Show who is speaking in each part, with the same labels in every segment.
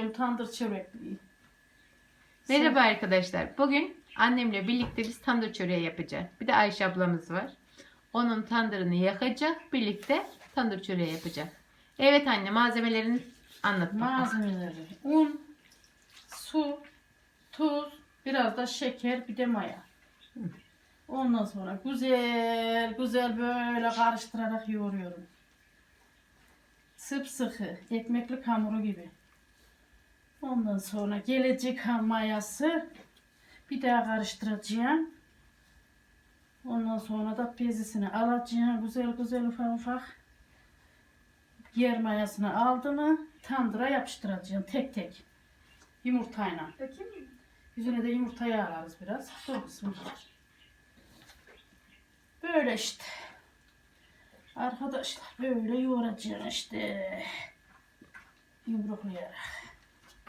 Speaker 1: yapıyorum tandır çörekliği.
Speaker 2: Merhaba arkadaşlar. Bugün annemle birlikte biz tandır çöreği yapacağız. Bir de Ayşe ablamız var. Onun tandırını yakacak. Birlikte tandır çöreği yapacak. Evet anne malzemelerini anlat bakalım.
Speaker 1: Malzemeleri. Un, su, tuz, biraz da şeker, bir de maya. Ondan sonra güzel güzel böyle karıştırarak yoğuruyorum. Sıpsıkı, ekmeklik hamuru gibi. Ondan sonra gelecek ham mayası. Bir daha karıştıracağım. Ondan sonra da pezisini alacağım. Güzel güzel ufak ufak. Yer mayasını aldı mı tandıra yapıştıracağım tek tek. Yumurtayla.
Speaker 3: Bakayım?
Speaker 1: Yüzüne de yumurtayı alarız biraz. Dur bismillah. Böyle işte. Arkadaşlar böyle yoğuracağım işte. Yumruklayarak.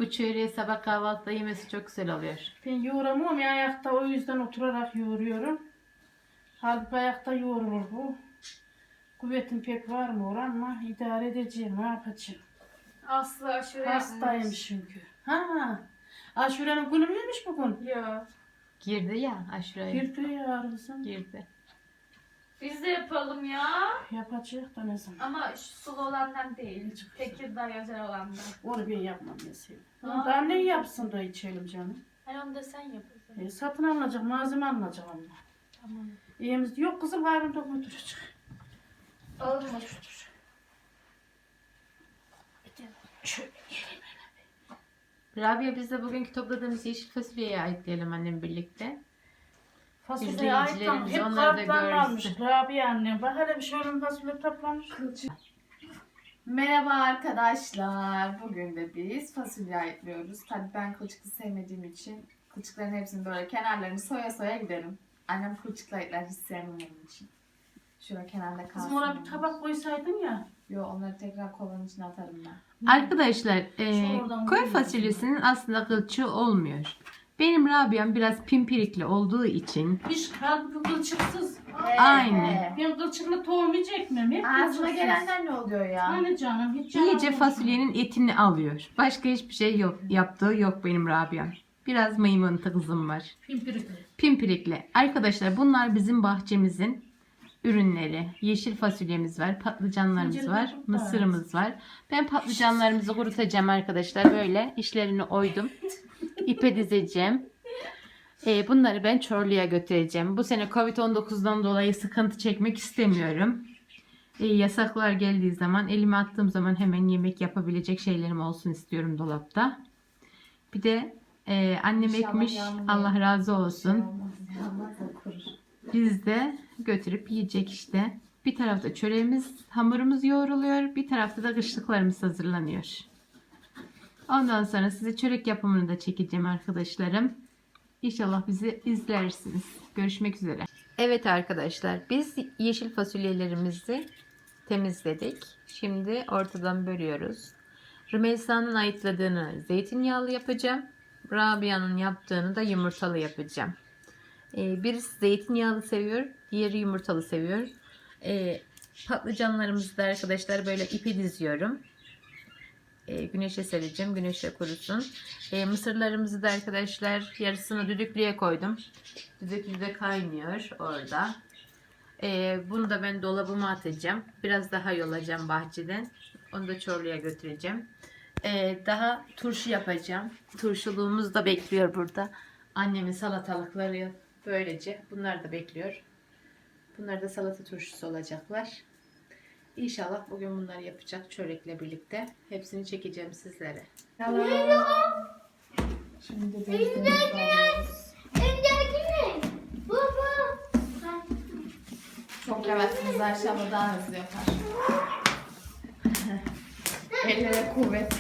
Speaker 2: Bu çöreği sabah kahvaltıda yemesi çok güzel oluyor.
Speaker 1: Ben yoğuramıyorum ya ayakta o yüzden oturarak yoğuruyorum. Halbuki ayakta yoğurulur bu. Kuvvetim pek var mı oran ama idare edeceğim ne yapacağım.
Speaker 3: Aslı aşure
Speaker 1: Hastayım çünkü. Ha. Aşurenin günü müymüş bugün?
Speaker 3: Ya.
Speaker 2: Girdi ya aşuraya.
Speaker 1: Girdi ya kızım.
Speaker 2: Girdi.
Speaker 3: Biz de yapalım ya.
Speaker 1: Yapacak da ne zaman?
Speaker 3: Ama şu sulu olandan değil. Tekirdağ özel olandan.
Speaker 1: Onu ben yapmam mesela. Onu da annen yapsın da içelim canım.
Speaker 3: Hani onu da sen yapasın.
Speaker 1: E, satın alınacak malzeme alınacak ama.
Speaker 3: Tamam.
Speaker 1: Evimiz yok kızım dokuma duracak.
Speaker 3: Alma.
Speaker 1: Şöyle.
Speaker 2: Rabia biz de bugünkü topladığımız yeşil fasulyeyi ayıklayalım annem birlikte.
Speaker 1: Fasulye.
Speaker 2: İzleyicilerimiz
Speaker 1: Hep
Speaker 2: onları da
Speaker 1: kartlarını
Speaker 2: görsün.
Speaker 1: almış. Rabia annem. Bak hele bir şöyle fasulye toplamış.
Speaker 4: Merhaba arkadaşlar. Bugün de biz fasulye ayıklıyoruz. Tabii ben kılçıklı sevmediğim için kılçıkların hepsini böyle kenarlarını soya soya giderim. Annem kılçıklı ayıklar hiç sevmem onun için. Şurada kenarda kalsın.
Speaker 1: Kızım ona bir tabak koysaydın ya.
Speaker 4: Yo onları tekrar kovanın içine atarım ben.
Speaker 2: Arkadaşlar e,
Speaker 1: Şu oradan
Speaker 2: koy
Speaker 1: vurayım.
Speaker 2: fasulyesinin aslında kılçığı olmuyor. Benim Rabia'm biraz pimpirikli olduğu için
Speaker 1: Hiç halbuki kılçıksız.
Speaker 2: Aynı.
Speaker 1: Ben kılçıklı tohum yiyecek miyim? Hep kılçıksız.
Speaker 4: gelenler ne oluyor ya?
Speaker 1: Hani canım hiç canım.
Speaker 2: iyice fasulyenin etini alıyor. Başka hiçbir şey yok. Yaptığı yok benim Rabia'm. Biraz mıymıntı kızım var.
Speaker 1: Pimpirikli.
Speaker 2: Pimpirikli. Arkadaşlar bunlar bizim bahçemizin ürünleri. Yeşil fasulyemiz var, patlıcanlarımız
Speaker 1: Zincirli
Speaker 2: var, mısırımız var. Ben patlıcanlarımızı kurutacağım arkadaşlar. Böyle işlerini oydum. İpe dizeceğim. Ee, bunları ben Çorlu'ya götüreceğim. Bu sene Covid-19'dan dolayı sıkıntı çekmek istemiyorum. Ee, yasaklar geldiği zaman elime attığım zaman hemen yemek yapabilecek şeylerim olsun istiyorum dolapta. Bir de e, annem
Speaker 4: İnşallah
Speaker 2: ekmiş.
Speaker 4: yağmur
Speaker 2: Allah razı olsun. Biz de götürüp yiyecek işte. Bir tarafta çöreğimiz, hamurumuz yoğruluyor. Bir tarafta da kışlıklarımız hazırlanıyor. Ondan sonra size çörek yapımını da çekeceğim arkadaşlarım. İnşallah bizi izlersiniz. Görüşmek üzere. Evet arkadaşlar biz yeşil fasulyelerimizi temizledik. Şimdi ortadan bölüyoruz. Rümeysa'nın ayıtladığını zeytinyağlı yapacağım. Rabia'nın yaptığını da yumurtalı yapacağım. Ee, birisi zeytinyağlı seviyor, diğeri yumurtalı seviyor. Ee, patlıcanlarımızı da arkadaşlar böyle ipi diziyorum. Ee, güneşe sereceğim, güneşe kurusun. Ee, mısırlarımızı da arkadaşlar yarısını düdüklüye koydum. Düdüklüde kaynıyor orada. Ee, bunu da ben dolabıma atacağım. Biraz daha yolacağım bahçeden. Onu da Çorlu'ya götüreceğim. Ee, daha turşu yapacağım. Turşuluğumuz da bekliyor burada. Annemin salatalıkları böylece. Bunlar da bekliyor. Bunlar da salata turşusu olacaklar. İnşallah bugün bunları yapacak çörekle birlikte. Hepsini çekeceğim sizlere.
Speaker 4: Şimdi alıyoruz. Çok yavaşsınız Ayşe abla daha hızlı yapar. Ellere kuvvet.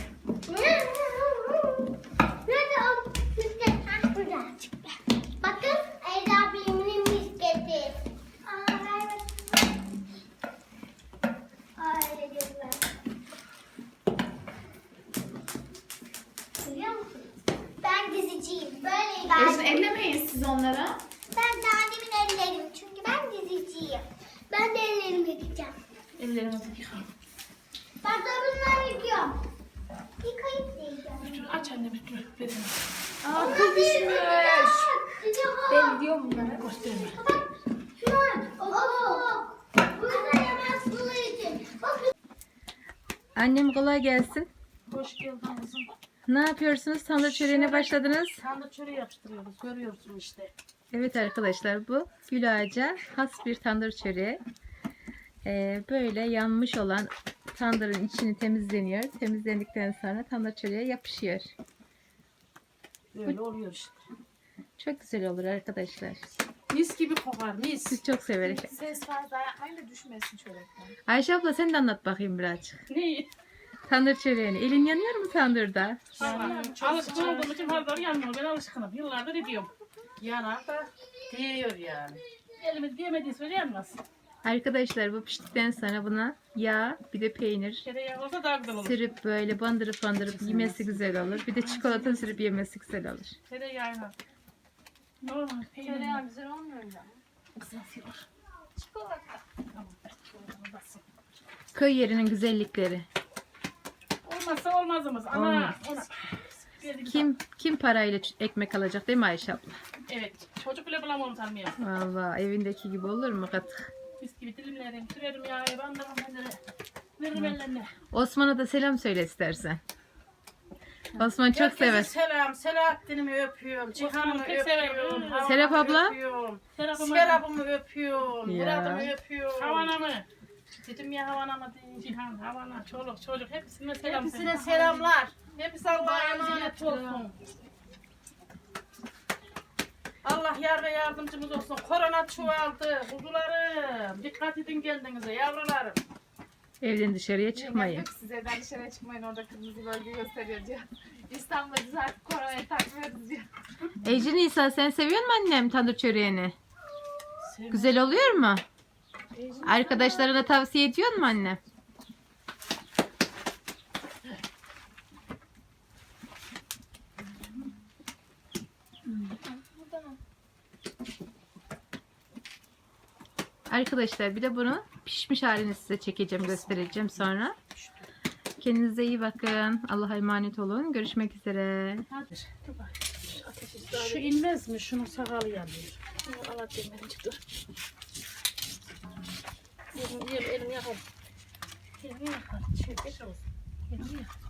Speaker 5: Böyle ben.
Speaker 4: ellemeyin siz onlara.
Speaker 5: Ben daha demin ellerim. Çünkü ben diziciyim. Ben de ellerimi yıkayacağım.
Speaker 1: Ellerimizi yıkayalım.
Speaker 5: Ben de bunları yıkıyorum. Yıkayıp.
Speaker 1: Ben de bir dur. Verin.
Speaker 4: Aa kıl düşmüş.
Speaker 5: Ben
Speaker 4: diyorum bunlara.
Speaker 1: Gösterme.
Speaker 5: İçin. Bak
Speaker 2: Annem kolay gelsin.
Speaker 1: Hoş geldin kızım.
Speaker 2: Ne yapıyorsunuz? Tandır çöreğine başladınız.
Speaker 1: Tandır çöreği yapıştırıyoruz. Görüyorsun işte.
Speaker 2: Evet arkadaşlar bu gül ağaca has bir tandır çöreği. Ee, böyle yanmış olan tandırın içini temizleniyor. Temizlendikten sonra tandır çöreğe yapışıyor.
Speaker 1: Böyle oluyor işte.
Speaker 2: Çok güzel olur arkadaşlar.
Speaker 1: Mis gibi kokar mis.
Speaker 2: Biz çok severiz.
Speaker 4: Ses fazla yapmayın da düşmesin çörekten.
Speaker 2: Ayşe abla sen de anlat bakayım birazcık.
Speaker 1: Ne?
Speaker 2: Tandır çöreğini. Elin yanıyor mu tandırda?
Speaker 1: Alışkın olduğum için hardar yanmıyor. Ben alışkınım. Yıllardır ediyorum. Yanar da değiyor yani. Elimiz diyemediği sürece yanmaz.
Speaker 2: Arkadaşlar bu piştikten sonra buna yağ bir de peynir
Speaker 1: Tereyağı olsa daha güzel olur.
Speaker 2: sürüp böyle bandırıp bandırıp yemesi güzel olur. Bir de çikolata sürüp yemesi güzel olur.
Speaker 1: Tereyağıyla. Normal peynir.
Speaker 3: Tereyağı güzel olmuyor mu?
Speaker 1: Kızartıyor.
Speaker 3: Çikolata.
Speaker 1: Tamam.
Speaker 2: Köy yerinin güzellikleri.
Speaker 1: Olmazsa olmazımız. Ana.
Speaker 2: Olmaz. Kim kim parayla ç- ekmek alacak değil mi Ayşe abla?
Speaker 1: Evet. Çocuk bile bulamam tanımıyor.
Speaker 2: Vallahi evindeki gibi olur mu katık?
Speaker 1: Mis gibi dilimlerim. Sürerim ya. Bandırım elleri. Veririm ellerine.
Speaker 2: Osman'a da selam söyle istersen. Osman çok
Speaker 6: Herkese
Speaker 2: sever.
Speaker 6: selam. Selahattin'imi öpüyorum. Cihan'ımı
Speaker 1: pek severim.
Speaker 6: öpüyorum. Havan'ımı
Speaker 2: Serap abla?
Speaker 6: Öpüyorum.
Speaker 1: Serap'ımı.
Speaker 6: Serap'ımı öpüyorum.
Speaker 2: Ya.
Speaker 6: Murat'ımı öpüyorum.
Speaker 1: Havana mı? Dedim ya havana. Cihan, havana, çoluk, çocuk. Hepsine selam.
Speaker 6: Hepsine selamlar. Hepsi Allah'a
Speaker 1: Bayramınız
Speaker 6: emanet
Speaker 1: kutlu olsun.
Speaker 6: Allah yar ve yardımcımız olsun. Korona çoğaldı. Kuzularım. Dikkat edin kendinize yavrularım.
Speaker 2: Evden dışarıya çıkmayın.
Speaker 4: ki size ben dışarıya çıkmayın orada kırmızı bölge gösteriyor diyor. İstanbul'da biz artık koronayı takmıyoruz diyor.
Speaker 2: Ece Nisa sen seviyor musun annem tandır çöreğini? Güzel oluyor mu? Arkadaşlarına tavsiye ediyor mu anne? Arkadaşlar bir de bunu pişmiş halini size çekeceğim göstereceğim sonra. Kendinize iyi bakın. Allah'a emanet olun. Görüşmek üzere.
Speaker 1: Şu inmez mi? Şunun sakalı yanıyor. Şunu al demirci dur. Elim, elim, elim yakar. Elim yakar. Çevir olsun. Elim yakar.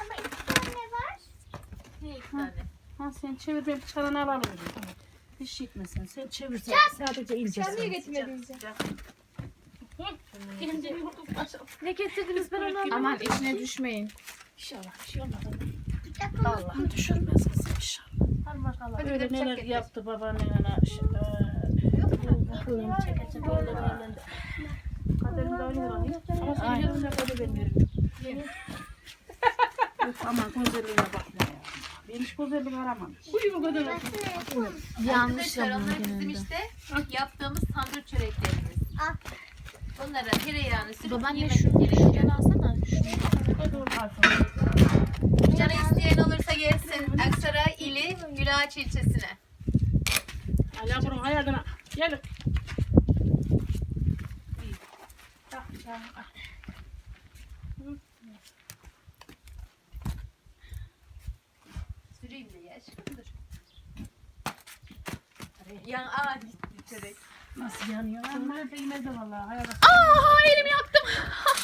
Speaker 5: ama iki tane var.
Speaker 3: Ne iki tane?
Speaker 1: Ha sen çevir ben bıçağını alalım. Tamam. Hiç şey etmesin. Sen çevir. Sen sadece ince.
Speaker 4: Sen niye getirmedin
Speaker 1: İnce.
Speaker 3: Ne getirdiniz ben onu
Speaker 4: Aman içine düşmeyin.
Speaker 1: İnşallah bir şey olmaz. Allah düşürmez kızım inşallah.
Speaker 3: Hadi bakalım.
Speaker 4: Hadi
Speaker 1: Öyle neler yaptı babaannen ana. Kılığını çekecek öyle böyle. Kaderimde. Ama sen yerinde böyle ben veririm. Yok aman güzelliğine bakma ya. Ben hiç güzellik aramam. Uyu bu kadar.
Speaker 2: Yanlış
Speaker 3: Arkadaşlar onlar bizim işte yaptığımız tandır çöreklerimiz. Onlara tereyağını sürüp yemek gerekiyor. Canı isteyen olursa gelsin Aksaray ili Gülağaç ilçesine.
Speaker 1: Hala bunun hayatına. Gelin.
Speaker 3: Süreyim de ya dur. Yan aa gitti çörek.
Speaker 1: Nasıl yanıyor? Ama değmedi vallahi.
Speaker 2: Aa elim yaktım.